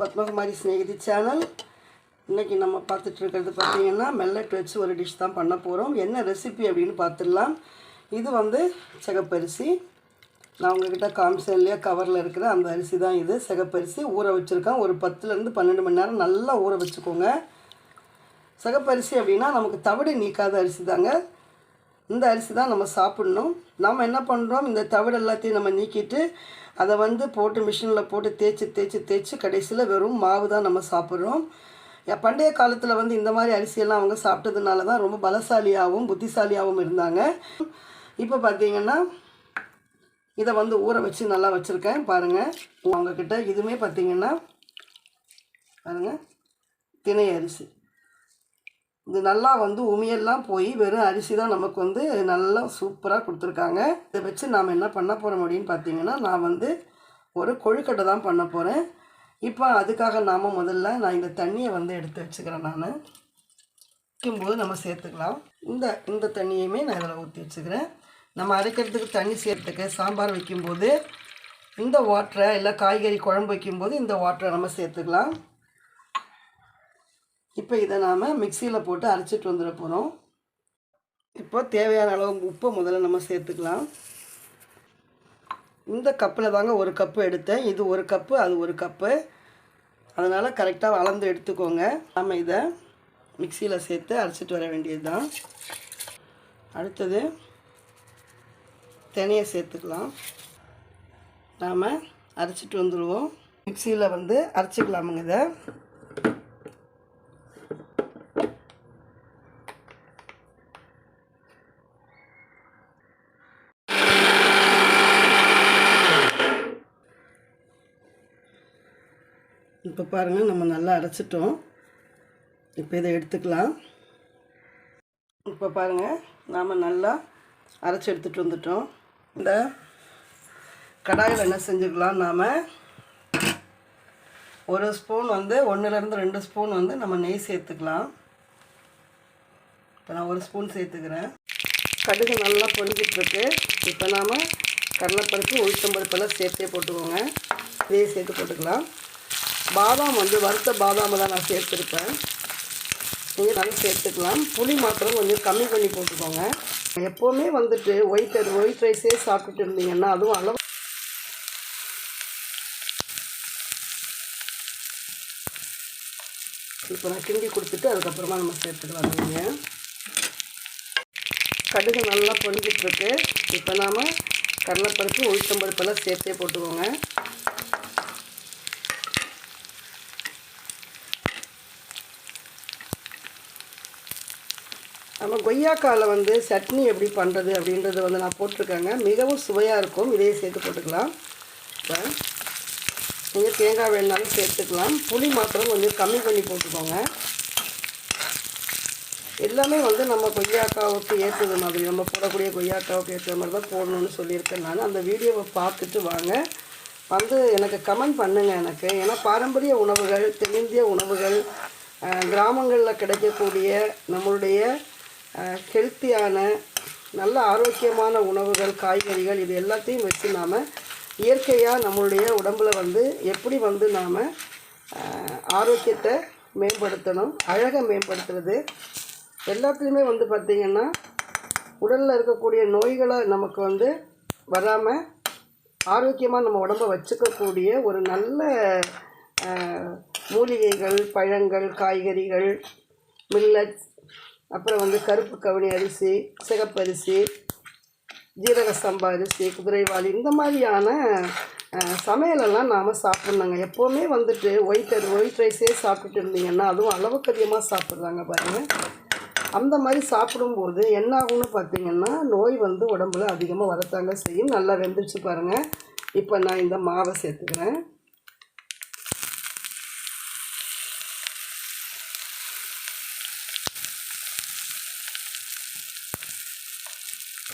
Padmakumari Snehithi channel. இன்றைக்கி நம்ம பார்த்துட்டு இருக்கிறது மெல்லட் வச்சு ஒரு டிஷ் தான் பண்ண போகிறோம் என்ன ரெசிபி அப்படின்னு பார்த்துடலாம். இது வந்து சிகப்பரிசி. நான் உங்ககிட்ட காமிச்சேன் இல்லையா கவரில் இருக்கிற அந்த அரிசி தான் இது. சிகப்பரிசி ஊற வச்சுருக்கேன். ஒரு பத்துலேருந்து பன்னெண்டு மணி நேரம் நல்லா ஊற வச்சுக்கோங்க. சிகப்பரிசி அப்படின்னா நமக்கு தவிடு நீக்காத அரிசி தாங்க. இந்த அரிசி தான் நம்ம சாப்பிடணும். நம்ம என்ன பண்ணுறோம் இந்த தவிடு எல்லாத்தையும் நம்ம நீக்கிட்டு அதை வந்து போட்டு மிஷினில் போட்டு தேய்ச்சி தேய்ச்சி தேய்ச்சி கடைசியில் வெறும் மாவு தான் நம்ம சாப்பிட்றோம். பண்டைய காலத்தில் வந்து இந்த மாதிரி அரிசியெல்லாம் அவங்க சாப்பிட்டதுனால தான் ரொம்ப பலசாலியாகவும் புத்திசாலியாகவும் இருந்தாங்க. இப்போ பார்த்தீங்கன்னா இதை வந்து ஊற வச்சு நல்லா வச்சுருக்கேன். பாருங்கள் அவங்கக்கிட்ட இதுவுமே பார்த்தீங்கன்னா பாருங்கள் திணை அரிசி. இது நல்லா வந்து உமியெல்லாம் போய் வெறும் அரிசி தான் நமக்கு வந்து நல்லா சூப்பராக கொடுத்துருக்காங்க. இதை வச்சு நாம் என்ன பண்ண போகிறோம் அப்படின்னு பார்த்தீங்கன்னா நான் வந்து ஒரு கொழுக்கட்டை தான் பண்ண போகிறேன் இப்போ அதுக்காக நாம் முதல்ல நான் இந்த தண்ணியை வந்து எடுத்து வச்சுக்கிறேன் நான். வைக்கும்போது நம்ம சேர்த்துக்கலாம். இந்த இந்த தண்ணியுமே நான் இதில் ஊற்றி வச்சுக்கிறேன். நம்ம அரைக்கிறதுக்கு தண்ணி சேர்த்துக்க சாம்பார் வைக்கும்போது இந்த வாட்டரை இல்லை காய்கறி குழம்பு வைக்கும்போது இந்த வாட்டரை நம்ம சேர்த்துக்கலாம். இப்போ இதை நாம் மிக்சியில் போட்டு அரைச்சிட்டு வந்துட போகிறோம் இப்போ தேவையான அளவு உப்பை முதல்ல நம்ம சேர்த்துக்கலாம். இந்த கப்பில் தாங்க ஒரு கப்பு எடுத்தேன். இது ஒரு கப்பு அது ஒரு கப்பு. அதனால் கரெக்டாக வளர்ந்து எடுத்துக்கோங்க. நம்ம இதை மிக்சியில் சேர்த்து அரைச்சிட்டு வர வேண்டியது தான் அடுத்தது தினையை சேர்த்துக்கலாம். நாம் அரைச்சிட்டு வந்துடுவோம் மிக்சியில் வந்து அரைச்சிக்கலாமுங்க இதை. இப்போ பாருங்கள் நம்ம நல்லா அரைச்சிட்டோம். இப்போ இதை எடுத்துக்கலாம். இப்போ பாருங்கள் நாம் நல்லா அரைச்சி எடுத்துகிட்டு வந்துட்டோம். இந்த கடாயில் என்ன செஞ்சுக்கலாம் நாம் ஒரு ஸ்பூன் வந்து ஒன்றுலேருந்து ரெண்டு ஸ்பூன் வந்து நம்ம நெய் சேர்த்துக்கலாம். இப்போ நான் ஒரு ஸ்பூன் சேர்த்துக்கிறேன். கடுகு நல்லா பொரிஞ்சிட்ருக்கு இப்போ நாம் கடலைப்பருப்பு உளுத்தம்பருப்பெல்லாம் சேர்த்தே போட்டுக்கோங்க. இதையே சேர்த்து போட்டுக்கலாம். பாதாம் வந்து வறுத்த பாதாமை தான் நான் சேர்த்துருப்பேன். நீங்கள் நல்லா சேர்த்துக்கலாம். புளி மாத்திரம் கொஞ்சம் கம்மி பண்ணி போட்டுக்கோங்க. எப்போவுமே வந்துட்டு ஒயிட் ஒயிட் ரைஸே சாப்பிட்டுட்டு இருந்தீங்கன்னா அதுவும் அளவு இப்போ நான் கிண்டி கொடுத்துட்டு அதுக்கப்புறமா நம்ம சேர்த்துக்கலாம் நீங்கள் கடுகு நல்லா பொரிஞ்சிட்ருக்கு இப்போ நாம் கடலைப்பருப்பு உளுத்தம்பருப்பெல்லாம் சேர்த்தே போட்டுக்கோங்க. கொய்யாக்காவில் வந்து சட்னி எப்படி பண்ணுறது அப்படின்றத வந்து நான் போட்டிருக்கேங்க. மிகவும் சுவையாக இருக்கும். இதையே சேர்த்து போட்டுக்கலாம். இப்போ நீங்கள் தேங்காய் வேணாலும் சேர்த்துக்கலாம். புளி மாத்திரம் கொஞ்சம் கம்மி பண்ணி போட்டுக்கோங்க. எல்லாமே வந்து நம்ம கொய்யாக்காவுக்கு ஏற்றது மாதிரி நம்ம போடக்கூடிய கொய்யாக்காவுக்கு ஏற்ற மாதிரி தான் போடணும்னு சொல்லியிருக்கேன் நான். அந்த வீடியோவை பார்த்துட்டு வாங்க. வந்து எனக்கு கமெண்ட் பண்ணுங்கள் எனக்கு. ஏன்னா பாரம்பரிய உணவுகள் தென்னிந்திய உணவுகள் கிராமங்களில் கிடைக்கக்கூடிய நம்மளுடைய ஹெல்த்தியான நல்ல ஆரோக்கியமான உணவுகள் காய்கறிகள் இது எல்லாத்தையும் வச்சு நாம் இயற்கையாக நம்மளுடைய உடம்பில் வந்து எப்படி வந்து நாம் ஆரோக்கியத்தை மேம்படுத்தணும் அழகை மேம்படுத்துறது எல்லாத்துலேயுமே வந்து பார்த்திங்கன்னா உடலில் இருக்கக்கூடிய நோய்களை நமக்கு வந்து வராமல் ஆரோக்கியமாக நம்ம உடம்ப வச்சுக்கக்கூடிய ஒரு நல்ல மூலிகைகள் பழங்கள் காய்கறிகள் மில்லட்ஸ் அப்புறம் வந்து கருப்பு கவுனி அரிசி சிகப்பரிசி ஜீரக சம்பா அரிசி குதிரைவாளி இந்த மாதிரியான சமையலெல்லாம் நாம் சாப்பிட்ணுங்க. எப்போவுமே வந்துட்டு ஒயிட் ஒயிட் ரைஸே சாப்பிட்டுட்டு இருந்தீங்கன்னா அதுவும் அளவுக்கு அதிகமாக சாப்பிட்றாங்க பாருங்கள் அந்த மாதிரி சாப்பிடும்போது என்ன ஆகும்னு பார்த்தீங்கன்னா நோய் வந்து உடம்புல அதிகமாக வரத்தாங்க செய்யும். நல்லா வெந்துருச்சு பாருங்கள் இப்போ நான் இந்த மாவை சேர்த்துக்கிறேன்.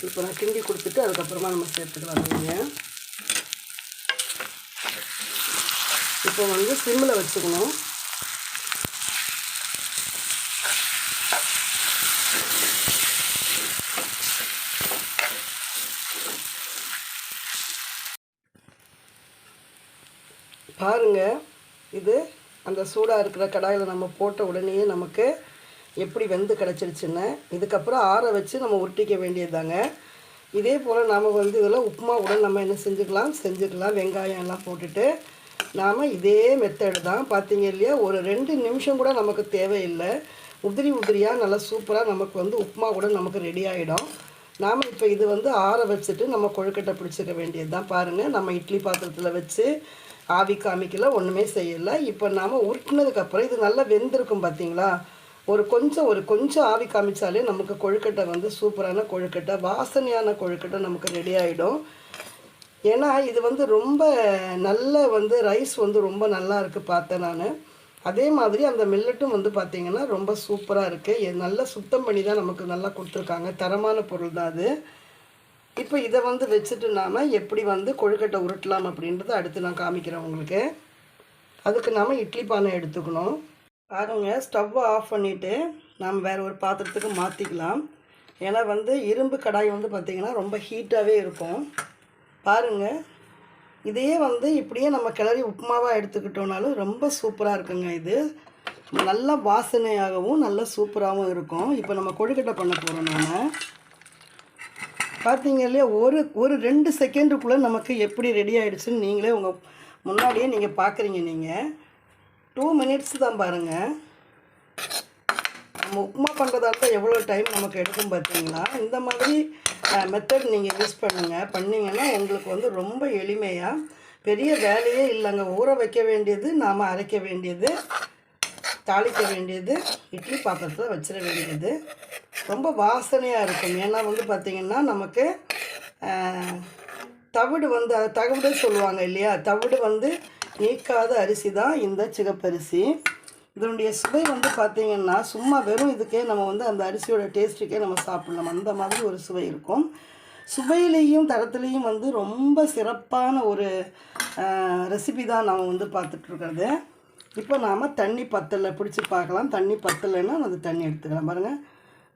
இப்போ நான் கிண்டி கொடுத்துட்டு அதுக்கப்புறமா நம்ம சேர்த்துக்கலாம் நீங்கள் இப்போ வந்து சிம்மில் வச்சுக்கணும். பாருங்க இது அந்த சூடாக இருக்கிற கடாயில் நம்ம போட்ட உடனேயே நமக்கு எப்படி வெந்து கிடச்சிருச்சுன்னு இதுக்கப்புறம் ஆற வச்சு நம்ம உருட்டிக்க வேண்டியதுதாங்க. இதே போல் நாம் வந்து இதெல்லாம் உப்புமா உடன் நம்ம என்ன செஞ்சுக்கலாம்? செஞ்சுக்கலாம். வெங்காயம் எல்லாம் போட்டுட்டு நாம் இதே மெத்தடு தான். பார்த்தீங்க இல்லையா? ஒரு ரெண்டு நிமிஷம் கூட நமக்கு தேவையில்லை. உதிரி உதிரியாக நல்லா சூப்பராக நமக்கு வந்து உப்புமா கூட நமக்கு ரெடி ஆகிடும் நாம் இப்போ இது வந்து ஆற வச்சுட்டு நம்ம கொழுக்கட்டை பிடிச்சிக்க வேண்டியது தான் பாருங்கள் நம்ம இட்லி பாத்திரத்தில் வச்சு ஆவி காமிக்கல ஒன்றுமே செய்யலை. இப்போ நாம் உருட்டினதுக்கப்புறம் இது நல்லா வெந்திருக்கும் பார்த்தீங்களா ஒரு கொஞ்சம் ஒரு கொஞ்சம் ஆவி காமிச்சாலே நமக்கு கொழுக்கட்டை வந்து சூப்பரான கொழுக்கட்டை வாசனையான கொழுக்கட்டை நமக்கு ரெடி ஆகிடும் ஏன்னா இது வந்து ரொம்ப நல்ல வந்து ரைஸ் வந்து ரொம்ப நல்லா இருக்குது பார்த்தேன் நான். அதே மாதிரி அந்த மில்லட்டும் வந்து பார்த்திங்கன்னா ரொம்ப சூப்பராக இருக்குது நல்லா சுத்தம் பண்ணி தான் நமக்கு நல்லா கொடுத்துருக்காங்க. தரமான பொருள் தான் அது. இப்போ இதை வந்து வச்சுட்டு நாம் எப்படி வந்து கொழுக்கட்டை உருட்டலாம் அப்படின்றத அடுத்து நான் காமிக்கிறேன் உங்களுக்கு. அதுக்கு நாம் இட்லி பானை எடுத்துக்கணும். பாருங்க ஸ்டவ்வை ஆஃப் பண்ணிவிட்டு நாம் வேறு ஒரு பாத்திரத்துக்கு மாற்றிக்கலாம் ஏன்னா வந்து இரும்பு கடாய் வந்து பார்த்திங்கன்னா ரொம்ப ஹீட்டாகவே இருக்கும். பாருங்கள் இதையே வந்து இப்படியே நம்ம கிளறி உப்புமாவாக எடுத்துக்கிட்டோம்னாலும் ரொம்ப சூப்பராக இருக்குங்க இது. நல்ல வாசனையாகவும் நல்ல சூப்பராகவும் இருக்கும். இப்போ நம்ம கொழுக்கட்டை பண்ண போகிறோம் நாம். பார்த்தீங்க இல்லையா ஒரு ஒரு ரெண்டு செகண்டுக்குள்ளே நமக்கு எப்படி ரெடி ஆகிடுச்சுன்னு நீங்களே உங்கள் முன்னாடியே நீங்கள் பார்க்குறீங்க நீங்கள் டூ மினிட்ஸ் தான் பாருங்கள் நம்ம உப்புமா பண்ணுறதா தான் எவ்வளோ டைம் நமக்கு எடுக்கும் பார்த்தீங்களா இந்த மாதிரி மெத்தட் நீங்கள் யூஸ் பண்ணுங்கள் பண்ணிங்கன்னா உங்களுக்கு வந்து ரொம்ப எளிமையாக பெரிய வேலையே இல்லைங்க. ஊற வைக்க வேண்டியது நாம் அரைக்க வேண்டியது தாளிக்க வேண்டியது இட்லி பாத்திரத்தில் வச்சிட வேண்டியது. ரொம்ப வாசனையாக இருக்கும். ஏன்னா வந்து பார்த்திங்கன்னா நமக்கு தவிடு வந்து தவிடு சொல்லுவாங்க இல்லையா? தவிடு வந்து நீக்காத அரிசி தான் இந்த சிகப்பரிசி. இதனுடைய சுவை வந்து பார்த்திங்கன்னா சும்மா வெறும் இதுக்கே நம்ம வந்து அந்த அரிசியோட டேஸ்ட்டுக்கே நம்ம சாப்பிட்லாம். அந்த மாதிரி ஒரு சுவை இருக்கும். சுவையிலையும் தரத்துலேயும் வந்து ரொம்ப சிறப்பான ஒரு ரெசிபி தான் நாம் வந்து பார்த்துட்ருக்கிறது. இப்போ நாம் தண்ணி பத்தலை பிடிச்சி பார்க்கலாம். தண்ணி பத்தலைன்னா அந்த தண்ணி எடுத்துக்கலாம். பாருங்கள்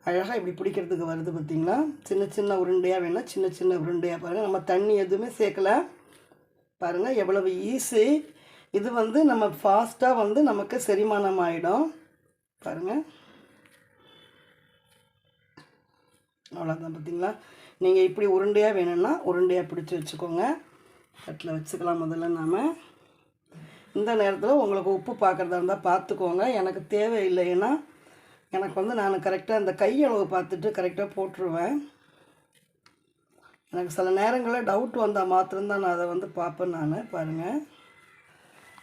அழகாக இப்படி பிடிக்கிறதுக்கு வருது பார்த்திங்களா? சின்ன சின்ன உருண்டையாக வேணால் சின்ன சின்ன உருண்டையாக பாருங்கள் நம்ம தண்ணி எதுவுமே சேர்க்கலை. பாருங்கள் எவ்வளவு ஈஸி இது வந்து நம்ம ஃபாஸ்ட்டாக வந்து நமக்கு செரிமானம் ஆகிடும் பாருங்கள் அவ்வளோதான் பார்த்தீங்களா நீங்கள் இப்படி உருண்டையாக வேணும்னா உருண்டையாக பிடிச்சி வச்சுக்கோங்க. தட்டில் வச்சுக்கலாம் முதல்ல நாம். இந்த நேரத்தில் உங்களுக்கு உப்பு பார்க்குறதா இருந்தால் பார்த்துக்கோங்க எனக்கு தேவையில்லை ஏன்னா எனக்கு வந்து நான் கரெக்டாக அந்த கையளவு பார்த்துட்டு கரெக்டாக போட்டுருவேன். எனக்கு சில நேரங்களில் டவுட் வந்தால் மாத்திரம்தான் நான் அதை வந்து பார்ப்பேன் நான் பாருங்கள்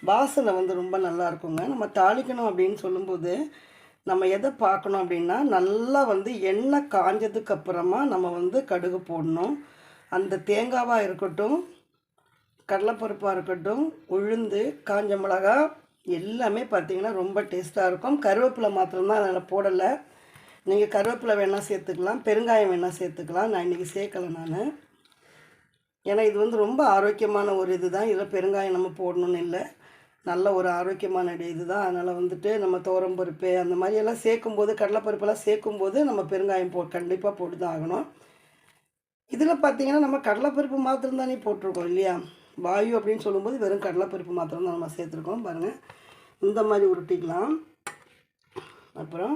வாசனை வந்து ரொம்ப நல்லா இருக்குங்க. நம்ம தாளிக்கணும் அப்படின்னு சொல்லும்போது நம்ம எதை பார்க்கணும் அப்படின்னா நல்லா வந்து எண்ணெய் காஞ்சதுக்கு அப்புறமா நம்ம வந்து கடுகு போடணும். அந்த தேங்காவாக இருக்கட்டும் கடலைப்பருப்பாக இருக்கட்டும் உளுந்து காஞ்ச மிளகா எல்லாமே பார்த்திங்கன்னா ரொம்ப டேஸ்ட்டாக இருக்கும். கருவேப்பிலை மாத்திரம்தான் அதில் போடலை. நீங்கள் கருவேப்பிலை வேணால் சேர்த்துக்கலாம் பெருங்காயம் வேணால் சேர்த்துக்கலாம். நான் இன்றைக்கி சேர்க்கலை நான். ஏன்னா இது வந்து ரொம்ப ஆரோக்கியமான ஒரு இது தான் இதில் பெருங்காயம் நம்ம போடணும்னு இல்லை. நல்ல ஒரு ஆரோக்கியமான இது தான் அதனால் வந்துட்டு நம்ம பருப்பு அந்த மாதிரியெல்லாம் சேர்க்கும்போது கடலைப்பருப்பெல்லாம் சேர்க்கும்போது நம்ம பெருங்காயம் போ கண்டிப்பாக போட்டு தான் ஆகணும். இதில் பார்த்திங்கன்னா நம்ம கடலைப்பருப்பு மாத்திரம் தானே போட்டிருக்கோம் இல்லையா? வாயு அப்படின்னு சொல்லும்போது வெறும் கடலைப்பருப்பு மாத்திரம் தான் நம்ம சேர்த்துருக்கோம். பாருங்கள் இந்த மாதிரி உருட்டிக்கலாம். அப்புறம்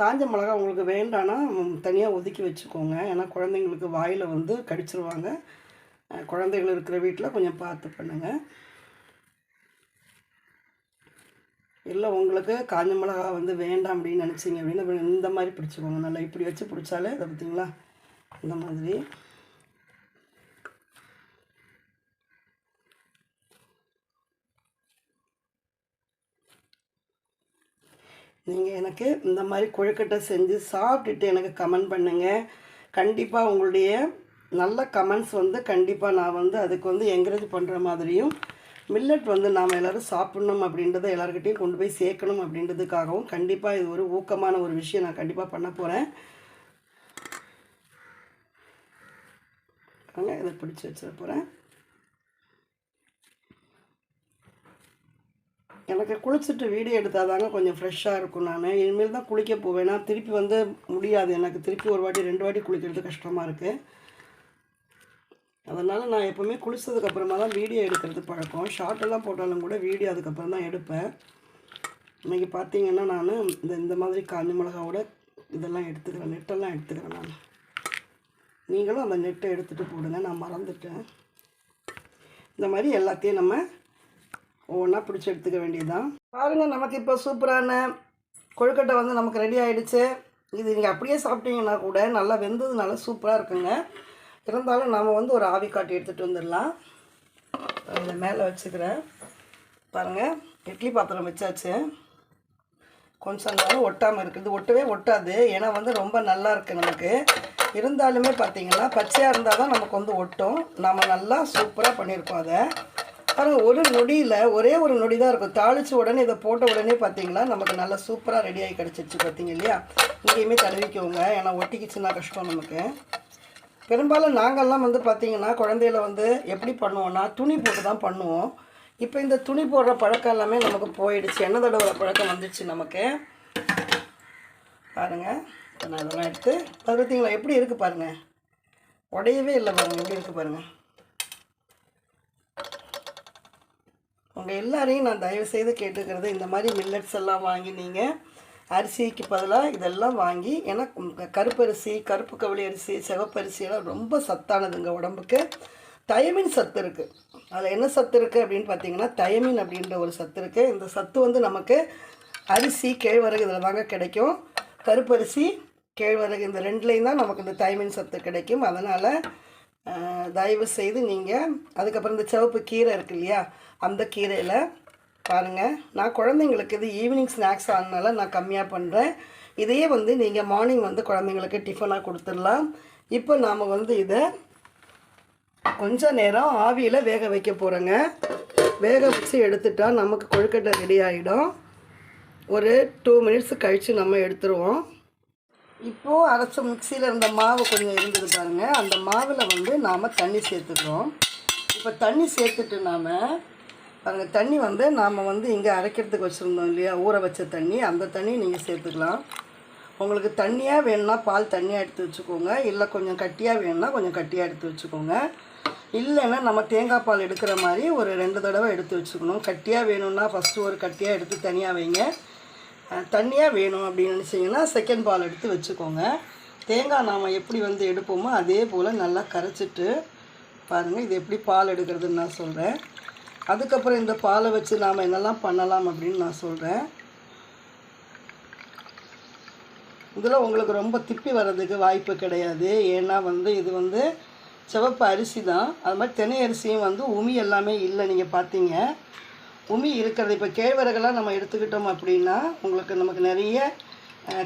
காஞ்ச மிளகா உங்களுக்கு வேண்டான்னா தனியாக ஒதுக்கி வச்சுக்கோங்க. ஏன்னா குழந்தைங்களுக்கு வாயில் வந்து கடிச்சிருவாங்க. குழந்தைகள் இருக்கிற வீட்டில் கொஞ்சம் பார்த்து பண்ணுங்கள் இல்லை உங்களுக்கு காஞ்ச மிளகா வந்து வேண்டாம் அப்படின்னு நினச்சிங்க அப்படின்னு இந்த மாதிரி பிடிச்சிக்கோங்க. நல்லா இப்படி வச்சு பிடிச்சாலே அதை பார்த்தீங்களா? இந்த மாதிரி. நீங்கள் எனக்கு இந்த மாதிரி கொழுக்கட்டை செஞ்சு சாப்பிட்டுட்டு எனக்கு கமெண்ட் பண்ணுங்கள் கண்டிப்பாக உங்களுடைய நல்ல கமெண்ட்ஸ் வந்து கண்டிப்பாக நான் வந்து அதுக்கு வந்து என்கரேஜ் பண்ணுற மாதிரியும் மில்லட் வந்து நாம் எல்லோரும் சாப்பிட்ணும் அப்படின்றத எல்லாருக்கிட்டையும் கொண்டு போய் சேர்க்கணும் அப்படின்றதுக்காகவும் கண்டிப்பாக இது ஒரு ஊக்கமான ஒரு விஷயம் நான் கண்டிப்பாக பண்ண போகிறேன் இதை பிடிச்சி வச்சிட போகிறேன் எனக்கு குளிச்சுட்டு வீடியோ எடுத்தால் தாங்க கொஞ்சம் ஃப்ரெஷ்ஷாக இருக்கும் நான். இனிமேல் தான் குளிக்க போவேன். நான் திருப்பி வந்து முடியாது. எனக்கு திருப்பி ஒரு வாட்டி ரெண்டு வாட்டி குளிக்கிறது கஷ்டமாக இருக்குது அதனால் நான் எப்போவுமே குளிச்சதுக்கப்புறமா தான் வீடியோ எடுக்கிறது பழக்கம். ஷார்ட்டெல்லாம் போட்டாலும் கூட வீடியோ அதுக்கப்புறம் தான் எடுப்பேன். இன்றைக்கி பார்த்தீங்கன்னா நான் இந்த இந்த மாதிரி காஞ்சி மிளகாவோட இதெல்லாம் எடுத்துக்கிறேன். நெட்டெல்லாம் எடுத்துக்கிறேன் நான். நீங்களும் அந்த நெட்டை எடுத்துகிட்டு போடுங்க. நான் மறந்துட்டேன். இந்த மாதிரி எல்லாத்தையும் நம்ம ஒவ்வொன்றா பிடிச்சி எடுத்துக்க வேண்டியதுதான். பாருங்கள் நமக்கு இப்போ சூப்பரான கொழுக்கட்டை வந்து நமக்கு ரெடி ஆகிடுச்சு இது நீங்கள் அப்படியே சாப்பிட்டீங்கன்னா கூட நல்லா வெந்ததுனால சூப்பராக இருக்குங்க. இருந்தாலும் நாம் வந்து ஒரு ஆவி காட்டி எடுத்துகிட்டு வந்துடலாம். இதை மேலே வச்சுக்கிறேன். பாருங்கள் இட்லி பாத்திரம் வச்சாச்சு. கொஞ்சம் நேரம் ஒட்டாமல் இருக்குது. ஒட்டவே ஒட்டாது. ஏன்னா வந்து ரொம்ப நல்லா இருக்குது நமக்கு. இருந்தாலுமே பார்த்தீங்கன்னா பச்சையாக இருந்தால் தான் நமக்கு வந்து ஒட்டும். நம்ம நல்லா சூப்பராக பண்ணியிருக்கோம் அதை. பாருங்கள் ஒரு நொடியில் ஒரே ஒரு நொடி தான் இருக்கும். தாளித்து உடனே இதை போட்ட உடனே பார்த்தீங்களா நமக்கு நல்லா சூப்பராக ரெடி ஆகி கிடச்சிருச்சு பார்த்தீங்க இல்லையா? இங்கேயுமே தடவிக்கோங்க. ஏன்னா ஒட்டிக்கிச்சுன்னா கஷ்டம் நமக்கு. பெரும்பாலும் நாங்கள்லாம் வந்து பார்த்திங்கன்னா குழந்தையில வந்து எப்படி பண்ணுவோன்னா துணி போட்டு தான் பண்ணுவோம். இப்போ இந்த துணி போடுற பழக்கம் எல்லாமே நமக்கு போயிடுச்சு. எண்ணெய் தடவை பழக்கம் வந்துடுச்சு நமக்கு. பாருங்கள் இப்போ நான் இதெல்லாம் எடுத்து பார்த்தீங்களா எப்படி இருக்குது பாருங்கள் உடையவே இல்லை பாருங்கள் எப்படி இருக்குது பாருங்கள் உங்கள் எல்லாரையும் நான் தயவு செய்து கேட்டுக்கிறது இந்த மாதிரி மில்லட்ஸ் எல்லாம் வாங்கி நீங்கள் அரிசிக்கு பதிலாக இதெல்லாம் வாங்கி ஏன்னா கருப்பரிசி கருப்பு கவுளி அரிசி சிவப்பரிசி எல்லாம் ரொம்ப சத்தானதுங்க உடம்புக்கு. தயமின் சத்து இருக்குது அதில் என்ன சத்து இருக்குது அப்படின்னு பார்த்தீங்கன்னா தயமின் அப்படின்ற ஒரு சத்து இருக்குது இந்த சத்து வந்து நமக்கு அரிசி கேழ்வரகு இதில் தாங்க கிடைக்கும். கருப்பரிசி கேழ்வரகு இந்த ரெண்டுலேயும் தான் நமக்கு இந்த தயமின் சத்து கிடைக்கும். அதனால் தயவு செய்து நீங்கள் அதுக்கப்புறம் இந்த சிவப்பு கீரை இருக்கு இல்லையா அந்த கீரையில் பாருங்கள் நான் குழந்தைங்களுக்கு இது ஈவினிங் ஸ்நாக்ஸ் ஆனதுனால நான் கம்மியாக பண்ணுறேன் இதையே வந்து நீங்கள் மார்னிங் வந்து குழந்தைங்களுக்கு டிஃபனாக கொடுத்துடலாம். இப்போ நாம் வந்து இதை கொஞ்ச நேரம் ஆவியில் வேக வைக்க போகிறோங்க வேக வச்சு எடுத்துட்டால் நமக்கு கொழுக்கட்டை ரெடி ஆகிடும் ஒரு டூ மினிட்ஸ் கழித்து நம்ம எடுத்துருவோம். இப்போது அரைச்ச மிக்சியில் இருந்த மாவு கொஞ்சம் இருந்தது பாருங்கள் அந்த மாவில் வந்து நாம் தண்ணி சேர்த்துக்கிறோம். இப்போ தண்ணி சேர்த்துட்டு நாம் பாருங்கள் தண்ணி வந்து நாம் வந்து இங்கே அரைக்கிறதுக்கு வச்சுருந்தோம் இல்லையா? ஊற வச்ச தண்ணி. அந்த தண்ணி நீங்கள் சேர்த்துக்கலாம். உங்களுக்கு தண்ணியாக வேணும்னா பால் தண்ணியாக எடுத்து வச்சுக்கோங்க. இல்லை கொஞ்சம் கட்டியாக வேணும்னா கொஞ்சம் கட்டியாக எடுத்து வச்சுக்கோங்க. இல்லைன்னா நம்ம தேங்காய் பால் எடுக்கிற மாதிரி ஒரு ரெண்டு தடவை எடுத்து வச்சுக்கணும். கட்டியாக வேணும்னா ஃபஸ்ட்டு ஒரு கட்டியாக எடுத்து தனியாக வைங்க. தண்ணியாக வேணும் அப்படின்னு நினச்சிங்கன்னா செகண்ட் பால் எடுத்து வச்சுக்கோங்க. தேங்காய் நாம் எப்படி வந்து எடுப்போமோ அதே போல் நல்லா கரைச்சிட்டு பாருங்கள் இது எப்படி பால் எடுக்கிறதுன்னு நான் சொல்கிறேன் அதுக்கப்புறம் இந்த பாலை வச்சு நாம் என்னெல்லாம் பண்ணலாம் அப்படின்னு நான் சொல்கிறேன் இதில் உங்களுக்கு ரொம்ப திப்பி வர்றதுக்கு வாய்ப்பு கிடையாது. ஏன்னா வந்து இது வந்து சிவப்பு அரிசி தான் அது மாதிரி தினை அரிசியும் வந்து உமி எல்லாமே இல்லை நீங்கள் பார்த்தீங்க. உமி இருக்கிறது. இப்போ கேழ்வரகெல்லாம் நம்ம எடுத்துக்கிட்டோம் அப்படின்னா உங்களுக்கு நமக்கு நிறைய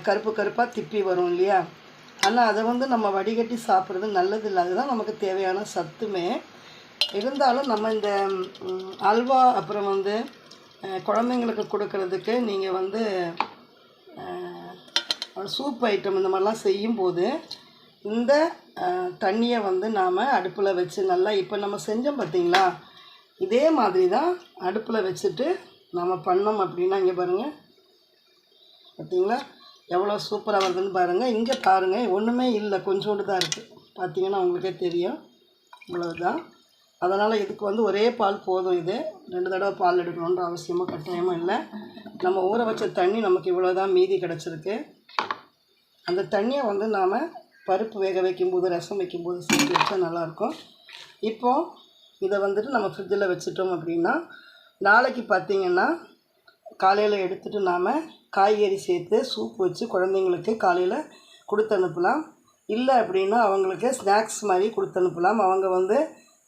கருப்பு கருப்பாக திப்பி வரும் இல்லையா? ஆனால் அதை வந்து நம்ம வடிகட்டி சாப்பிட்றது நல்லது இல்லை. அதுதான் நமக்கு தேவையான சத்துமே. இருந்தாலும் நம்ம இந்த அல்வா அப்புறம் வந்து குழந்தைங்களுக்கு கொடுக்கறதுக்கு நீங்கள் வந்து சூப் ஐட்டம் இந்த மாதிரிலாம் செய்யும்போது இந்த தண்ணியை வந்து நாம் அடுப்பில் வச்சு நல்லா இப்போ நம்ம செஞ்சோம் பார்த்தீங்களா? இதே மாதிரி தான் அடுப்பில் வச்சுட்டு நம்ம பண்ணோம் அப்படின்னா இங்கே பாருங்கள் பார்த்தீங்களா எவ்வளோ சூப்பராக வருதுன்னு பாருங்கள் இங்கே பாருங்கள் ஒன்றுமே இல்லை. கொஞ்சோண்டு தான் இருக்குது பார்த்தீங்கன்னா உங்களுக்கே தெரியும். இவ்வளவுதான். அதனால் இதுக்கு வந்து ஒரே பால் போதும் இது. ரெண்டு தடவை பால் எடுக்கணுன்ற அவசியமாக கட்டாயமும் இல்லை. நம்ம ஊற வச்ச தண்ணி நமக்கு இவ்வளோ தான் மீதி கிடச்சிருக்கு. அந்த தண்ணியை வந்து நாம் பருப்பு வேக வைக்கும்போது ரசம் வைக்கும்போது சேர்த்து வச்சா நல்லாயிருக்கும் இப்போது இதை வந்துட்டு நம்ம ஃப்ரிட்ஜில் வச்சுட்டோம் அப்படின்னா நாளைக்கு பார்த்தீங்கன்னா காலையில் எடுத்துகிட்டு நாம் காய்கறி சேர்த்து சூப் வச்சு குழந்தைங்களுக்கு காலையில் கொடுத்து அனுப்பலாம். இல்லை அப்படின்னா அவங்களுக்கு ஸ்நாக்ஸ் மாதிரி கொடுத்து அனுப்பலாம். அவங்க வந்து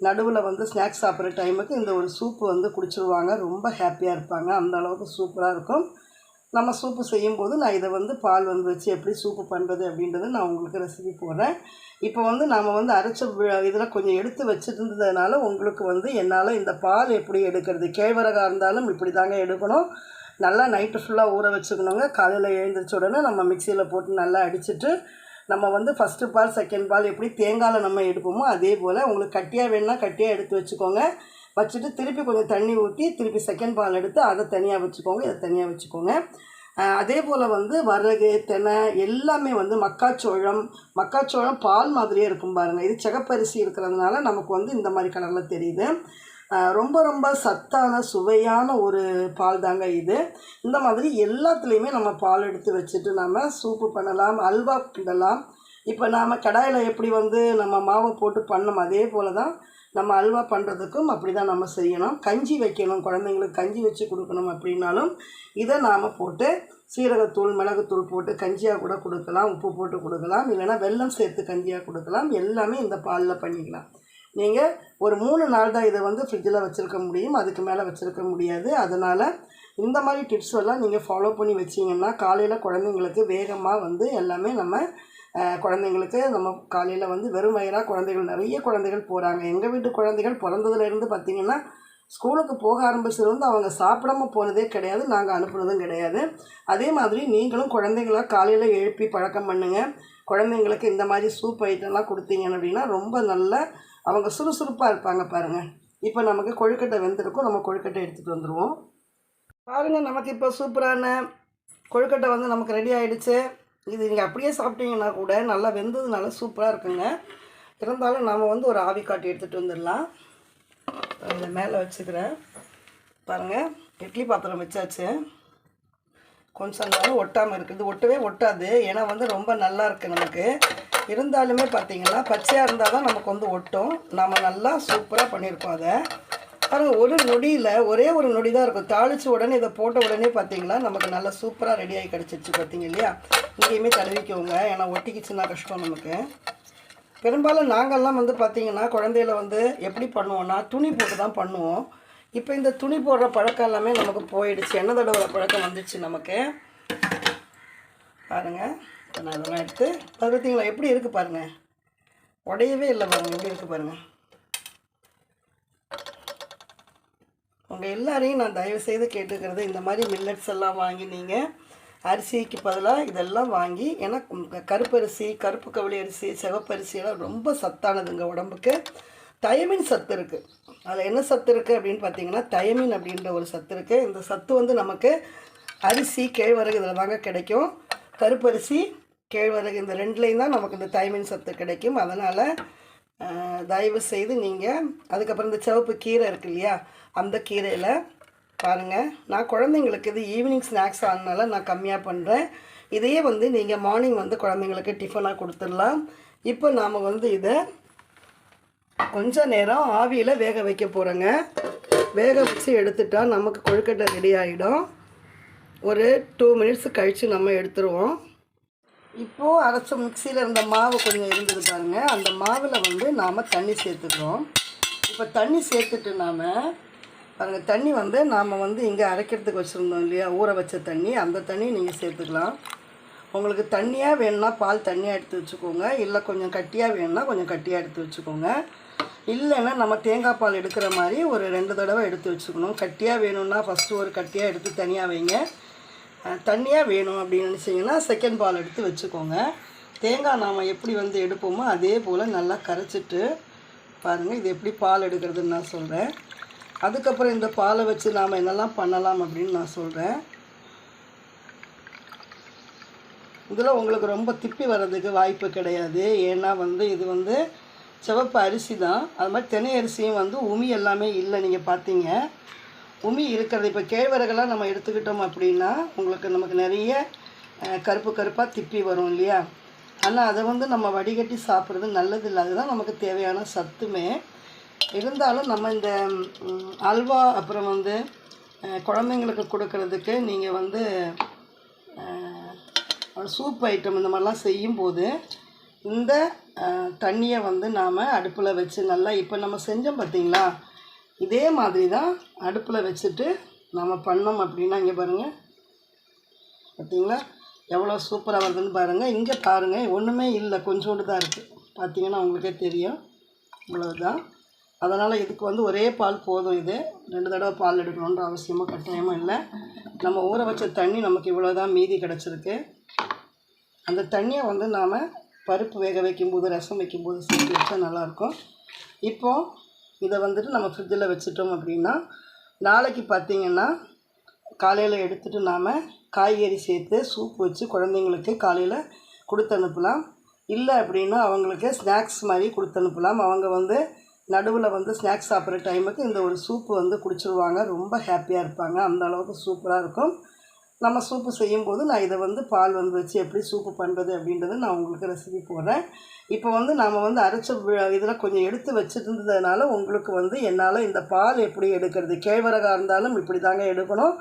நடுவில் வந்து ஸ்நாக்ஸ் சாப்பிட்ற டைமுக்கு இந்த ஒரு சூப்பு வந்து குடிச்சிருவாங்க. ரொம்ப ஹாப்பியாக இருப்பாங்க. அந்த அளவுக்கு சூப்பராக இருக்கும். நம்ம சூப்பு செய்யும்போது நான் இதை வந்து பால் வந்து வச்சு எப்படி சூப்பு பண்ணுறது அப்படின்றத நான் உங்களுக்கு ரெசிபி போடுறேன். இப்போ வந்து நாம் வந்து அரைச்ச இதில் கொஞ்சம் எடுத்து வச்சுருந்ததுனால உங்களுக்கு வந்து என்னால் இந்த பால் எப்படி எடுக்கிறது கேழ்வரகாக இருந்தாலும் இப்படி தாங்க எடுக்கணும். நல்லா நைட்டு ஃபுல்லாக ஊற வச்சுக்கணுங்க. காலையில் எழுந்திரிச்ச உடனே நம்ம மிக்சியில் போட்டு நல்லா அடிச்சிட்டு நம்ம வந்து ஃபஸ்ட்டு பால் செகண்ட் பால் எப்படி தேங்காயில் நம்ம எடுப்போமோ அதே போல் உங்களுக்கு கட்டியாக வேணுன்னா கட்டியாக எடுத்து வச்சுக்கோங்க. வச்சுட்டு திருப்பி கொஞ்சம் தண்ணி ஊற்றி திருப்பி செகண்ட் பால் எடுத்து அதை தனியாக வச்சுக்கோங்க இதை தனியாக வச்சுக்கோங்க. அதே போல் வந்து வரகு தெனை எல்லாமே வந்து மக்காச்சோளம் மக்காச்சோளம் பால் மாதிரியே இருக்கும் பாருங்கள் இது சிகப்பரிசி இருக்கிறதுனால நமக்கு வந்து இந்த மாதிரி கலரில் தெரியுது. ரொம்ப ரொம்ப சத்தான சுவையான ஒரு பால் தாங்க இது. இந்த மாதிரி எல்லாத்துலேயுமே நம்ம பால் எடுத்து வச்சுட்டு நம்ம சூப்பு பண்ணலாம் அல்வா பிடலாம் இப்போ நாம் கடாயில் எப்படி வந்து நம்ம மாவை போட்டு பண்ணோம் அதே போல் தான் நம்ம அல்வா பண்ணுறதுக்கும் அப்படி தான் நம்ம செய்யணும். கஞ்சி வைக்கணும். குழந்தைங்களுக்கு கஞ்சி வச்சு கொடுக்கணும் அப்படின்னாலும் இதை நாம் போட்டு சீரகத்தூள் மிளகுத்தூள் போட்டு கஞ்சியாக கூட கொடுக்கலாம். உப்பு போட்டு கொடுக்கலாம். இல்லைன்னா வெல்லம் சேர்த்து கஞ்சியாக கொடுக்கலாம். எல்லாமே இந்த பாலில் பண்ணிக்கலாம். நீங்கள் ஒரு மூணு நாள் தான் இதை வந்து ஃப்ரிட்ஜில் வச்சுருக்க முடியும். அதுக்கு மேலே வச்சுருக்க முடியாது. அதனால் இந்த மாதிரி டிப்ஸ் எல்லாம் நீங்கள் ஃபாலோ பண்ணி வச்சிங்கன்னா காலையில் குழந்தைங்களுக்கு வேகமாக வந்து எல்லாமே நம்ம குழந்தைங்களுக்கு நம்ம காலையில் வந்து வெறும் வயிறாக குழந்தைகள் நிறைய குழந்தைகள் போகிறாங்க எங்கள் வீட்டு குழந்தைகள் பிறந்ததுலேருந்து பார்த்திங்கன்னா ஸ்கூலுக்கு போக ஆரம்பிச்சதுலேருந்து அவங்க சாப்பிடாம போனதே கிடையாது நாங்கள் அனுப்புனதும் கிடையாது. அதே மாதிரி நீங்களும் குழந்தைங்கள காலையில் எழுப்பி பழக்கம் பண்ணுங்கள் குழந்தைங்களுக்கு இந்த மாதிரி சூப் ஐட்டம்லாம் கொடுத்தீங்க அப்படின்னா ரொம்ப நல்ல அவங்க சுறுசுறுப்பாக இருப்பாங்க பாருங்கள் இப்போ நமக்கு கொழுக்கட்டை வெந்திருக்கும் நம்ம கொழுக்கட்டை எடுத்துகிட்டு வந்துடுவோம் பாருங்கள் நமக்கு இப்போ சூப்பரான கொழுக்கட்டை வந்து நமக்கு ரெடி ஆகிடுச்சு இது நீங்கள் அப்படியே சாப்பிட்டீங்கன்னா கூட நல்லா வெந்ததுனால சூப்பராக இருக்குங்க. இருந்தாலும் நாம் வந்து ஒரு ஆவி காட்டி எடுத்துகிட்டு வந்துடலாம். இதை மேலே வச்சுக்கிறேன். பாருங்கள் இட்லி பாத்திரம் வச்சாச்சு. கொஞ்சம் நேரம் ஒட்டாமல் இருக்குது ஒட்டவே ஒட்டாது. ஏன்னா வந்து ரொம்ப நல்லா இருக்குது நமக்கு. இருந்தாலுமே பார்த்தீங்கன்னா பச்சையாக இருந்தால் தான் நமக்கு வந்து ஒட்டும். நம்ம நல்லா சூப்பராக பண்ணியிருக்கோம் அதை. பாருங்கள் ஒரு நொடியில் ஒரே ஒரு நொடி தான் இருக்கும். தாளித்து உடனே இதை போட்ட உடனே பார்த்தீங்களா நமக்கு நல்லா சூப்பராக ரெடியாகி கிடச்சிருச்சு பார்த்தீங்க இல்லையா? இங்கேயுமே தடவிக்கோங்க. ஏன்னா ஒட்டிக்கிச்சுன்னா கஷ்டம் நமக்கு. பெரும்பாலும் நாங்கள்லாம் வந்து பார்த்திங்கன்னா குழந்தையில வந்து எப்படி பண்ணுவோம்னா துணி போட்டு தான் பண்ணுவோம். இப்போ இந்த துணி போடுற பழக்கம் எல்லாமே நமக்கு போயிடுச்சு. எண்ணெய் தடவை பழக்கம் வந்துச்சு நமக்கு. பாருங்கள் இப்போ நான் இதெல்லாம் எடுத்து அது பார்த்தீங்களா எப்படி இருக்குது பாருங்கள் உடையவே இல்லை பாருங்கள் எப்படி இருக்குது பாருங்கள் உங்கள் எல்லாரையும் நான் தயவு செய்து கேட்டுக்கிறது இந்த மாதிரி மில்லட்ஸ் எல்லாம் வாங்கி நீங்கள் அரிசிக்கு பதிலாக இதெல்லாம் வாங்கி ஏன்னா கருப்பரிசி கருப்பு கவுளி அரிசி சிவப்பரிசி எல்லாம் ரொம்ப சத்தானதுங்க உடம்புக்கு. தயமின் சத்து இருக்குது அதில் என்ன சத்து இருக்குது அப்படின்னு பார்த்தீங்கன்னா தயமின் அப்படின்ற ஒரு சத்து இருக்குது இந்த சத்து வந்து நமக்கு அரிசி கேழ்வரகு இதில் தாங்க கிடைக்கும். கருப்பரிசி கேழ்வரகு இந்த ரெண்டுலேயும் தான் நமக்கு இந்த தயமின் சத்து கிடைக்கும். அதனால் தயவு செய்து நீங்கள் அதுக்கப்புறம் இந்த சிவப்பு கீரை இருக்கு இல்லையா அந்த கீரையில் பாருங்கள் நான் குழந்தைங்களுக்கு இது ஈவினிங் ஸ்நாக்ஸ் ஆனதுனால நான் கம்மியாக பண்ணுறேன் இதையே வந்து நீங்கள் மார்னிங் வந்து குழந்தைங்களுக்கு டிஃபனாக கொடுத்துடலாம். இப்போ நாம் வந்து இதை கொஞ்ச நேரம் ஆவியில் வேக வைக்க போகிறோங்க வேக வச்சு எடுத்துட்டால் நமக்கு கொழுக்கட்டை ரெடி ஆகிடும் ஒரு டூ மினிட்ஸ் கழித்து நம்ம எடுத்துருவோம். இப்போது அரைச்ச மிக்சியில் இருந்த மாவு கொஞ்சம் இருந்தது பாருங்கள் அந்த மாவில் வந்து நாம் தண்ணி சேர்த்துக்கிறோம். இப்போ தண்ணி சேர்த்துட்டு நாம் பாருங்கள் தண்ணி வந்து நாம் வந்து இங்கே அரைக்கிறதுக்கு வச்சுருந்தோம் இல்லையா? ஊற வச்ச தண்ணி. அந்த தண்ணி நீங்கள் சேர்த்துக்கலாம். உங்களுக்கு தண்ணியாக வேணும்னா பால் தண்ணியாக எடுத்து வச்சுக்கோங்க. இல்லை கொஞ்சம் கட்டியாக வேணும்னா கொஞ்சம் கட்டியாக எடுத்து வச்சுக்கோங்க. இல்லைன்னா நம்ம தேங்காய் பால் எடுக்கிற மாதிரி ஒரு ரெண்டு தடவை எடுத்து வச்சுக்கணும். கட்டியாக வேணும்னா ஃபஸ்ட்டு ஒரு கட்டியாக எடுத்து தனியாக வைங்க. தண்ணியாக வேணும் அப்படின்னு நினச்சிங்கன்னா செகண்ட் பால் எடுத்து வச்சுக்கோங்க. தேங்காய் நாம் எப்படி வந்து எடுப்போமோ அதே போல் நல்லா கரைச்சிட்டு பாருங்கள் இது எப்படி பால் எடுக்கிறதுன்னு நான் சொல்கிறேன் அதுக்கப்புறம் இந்த பாலை வச்சு நாம் என்னெல்லாம் பண்ணலாம் அப்படின்னு நான் சொல்கிறேன் இதில் உங்களுக்கு ரொம்ப திப்பி வர்றதுக்கு வாய்ப்பு கிடையாது. ஏன்னா வந்து இது வந்து சிவப்பு அரிசி தான். அது மாதிரி தினை அரிசியும் வந்து உமி எல்லாமே இல்லை நீங்கள் பார்த்தீங்க. உமி இருக்கிறது. இப்போ கேழ்வரகெல்லாம் நம்ம எடுத்துக்கிட்டோம் அப்படின்னா உங்களுக்கு நமக்கு நிறைய கருப்பு கருப்பாக திப்பி வரும் இல்லையா? ஆனால் அதை வந்து நம்ம வடிகட்டி சாப்பிட்றது நல்லது இல்லை அதுதான் நமக்கு தேவையான சத்துமே. இருந்தாலும் நம்ம இந்த அல்வா அப்புறம் வந்து குழந்தைங்களுக்கு கொடுக்கறதுக்கு நீங்கள் வந்து சூப் ஐட்டம் இந்த மாதிரிலாம் செய்யும்போது இந்த தண்ணியை வந்து நாம் அடுப்பில் வச்சு நல்லா இப்போ நம்ம செஞ்சோம் பார்த்திங்களா இதே மாதிரி தான் அடுப்பில் வச்சுட்டு நம்ம பண்ணோம் அப்படின்னா இங்கே பாருங்கள் பார்த்தீங்களா எவ்வளோ சூப்பராக வருதுன்னு பாருங்கள் இங்கே பாருங்கள் ஒன்றுமே இல்லை. கொஞ்சோண்டு தான் இருக்குது பார்த்தீங்கன்னா உங்களுக்கே தெரியும். இவ்வளவுதான் அதனால் இதுக்கு வந்து ஒரே பால் போதும் இது. ரெண்டு தடவை பால் எடுக்கணுன்ற அவசியமும் கட்டாயமும் இல்லை. நம்ம ஊற வச்ச தண்ணி நமக்கு இவ்வளோ தான் மீதி கிடச்சிருக்கு. அந்த தண்ணியை வந்து நாம் பருப்பு வேக வைக்கும்போது ரசம் வைக்கும்போது சேர்த்து வச்சா நல்லாயிருக்கும். இப்போது இதை வந்துட்டு நம்ம ஃப்ரிட்ஜில் வச்சுட்டோம் அப்படின்னா நாளைக்கு பார்த்திங்கன்னா காலையில் எடுத்துகிட்டு நாம் காய்கறி சேர்த்து சூப் வச்சு குழந்தைங்களுக்கு காலையில் கொடுத்து அனுப்பலாம் இல்லை அப்படின்னா அவங்களுக்கு ஸ்நாக்ஸ் மாதிரி கொடுத்து அனுப்பலாம் அவங்க வந்து நடுவில் வந்து ஸ்நாக்ஸ் சாப்பிட்ற டைமுக்கு இந்த ஒரு சூப்பு வந்து குடிச்சிருவாங்க. ரொம்ப ஹாப்பியாக இருப்பாங்க. அந்த அளவுக்கு சூப்பராக இருக்கும். நம்ம சூப்பு செய்யும்போது நான் இதை வந்து பால் வந்து வச்சு எப்படி சூப்பு பண்ணுறது அப்படின்றத நான் உங்களுக்கு ரெசிபி போடுறேன். இப்போ வந்து நாம் வந்து அரைச்ச இதில் கொஞ்சம் எடுத்து வச்சுருந்ததுனால உங்களுக்கு வந்து என்னால் இந்த பால் எப்படி எடுக்கிறது கேழ்வரகாக இருந்தாலும் இப்படி தாங்க எடுக்கணும்.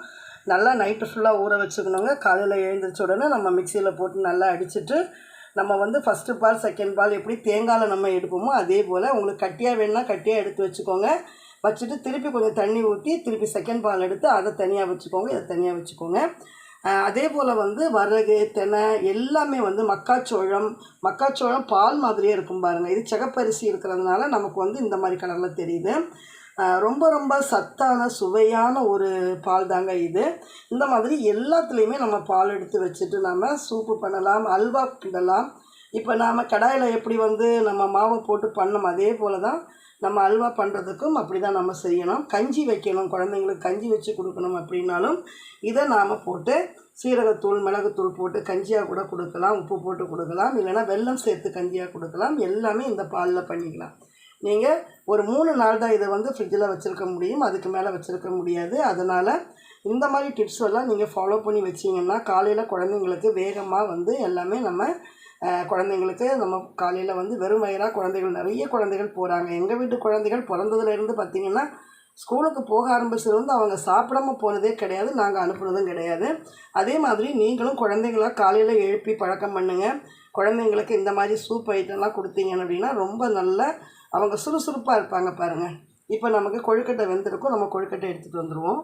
நல்லா நைட்டு ஃபுல்லாக ஊற வச்சுக்கணுங்க. காலையில் எழுந்திரிச்ச உடனே நம்ம மிக்சியில் போட்டு நல்லா அடிச்சுட்டு நம்ம வந்து ஃபஸ்ட்டு பால் செகண்ட் பால் எப்படி தேங்காயில் நம்ம எடுப்போமோ அதே போல் உங்களுக்கு கட்டியாக வேணுன்னா கட்டியாக எடுத்து வச்சுக்கோங்க. வச்சுட்டு திருப்பி கொஞ்சம் தண்ணி ஊற்றி திருப்பி செகண்ட் பால் எடுத்து அதை தனியாக வச்சுக்கோங்க இதை தனியாக வச்சுக்கோங்க. அதே போல் வந்து வரகு தெனை எல்லாமே வந்து மக்காச்சோளம் மக்காச்சோளம் பால் மாதிரியே இருக்கும் பாருங்கள் இது சிகப்பரிசி இருக்கிறதுனால நமக்கு வந்து இந்த மாதிரி கலரில் தெரியுது. ரொம்ப ரொம்ப சத்தான சுவையான ஒரு பால் தாங்க இது. இந்த மாதிரி எல்லாத்துலேயுமே நம்ம பால் எடுத்து வச்சுட்டு நம்ம சூப்பு பண்ணலாம் அல்வா பண்ணலாம் இப்போ நாம் கடாயில் எப்படி வந்து நம்ம மாவை போட்டு பண்ணோம் அதே போல் தான் நம்ம அல்வா பண்ணுறதுக்கும் அப்படி தான் நம்ம செய்யணும். கஞ்சி வைக்கணும் குழந்தைங்களுக்கு கஞ்சி வச்சு கொடுக்கணும் அப்படின்னாலும் இதை நாம் போட்டு சீரகத்தூள் மிளகுத்தூள் போட்டு கஞ்சியாக கூட கொடுக்கலாம் உப்பு போட்டு கொடுக்கலாம் இல்லைன்னா வெல்லம் சேர்த்து கஞ்சியாக கொடுக்கலாம். எல்லாமே இந்த பாலில் பண்ணிக்கலாம். நீங்கள் ஒரு மூணு நாள் தான் இதை வந்து ஃப்ரிட்ஜில் வச்சுருக்க முடியும். அதுக்கு மேலே வச்சுருக்க முடியாது. அதனால் இந்த மாதிரி டிப்ஸ் எல்லாம் நீங்கள் ஃபாலோ பண்ணி வச்சிங்கன்னா காலையில் குழந்தைங்களுக்கு வேகமாக வந்து எல்லாமே நம்ம குழந்தைங்களுக்கு நம்ம காலையில் வந்து வெறும் வயிறாக குழந்தைகள் நிறைய குழந்தைகள் போகிறாங்க எங்கள் வீட்டு குழந்தைகள் பிறந்ததுலேருந்து பார்த்திங்கன்னா ஸ்கூலுக்கு போக ஆரம்பிச்சதுலேருந்து அவங்க சாப்பிடாம போனதே கிடையாது. நாங்கள் அனுப்புனதும் கிடையாது. அதே மாதிரி நீங்களும் குழந்தைங்கள காலையில் எழுப்பி பழக்கம் பண்ணுங்கள் குழந்தைங்களுக்கு இந்த மாதிரி சூப் ஐட்டம்லாம் கொடுத்தீங்க அப்படின்னா ரொம்ப நல்ல அவங்க சுறுசுறுப்பாக இருப்பாங்க பாருங்கள் இப்போ நமக்கு கொழுக்கட்டை வெந்திருக்கும் நம்ம கொழுக்கட்டை எடுத்துகிட்டு வந்துடுவோம்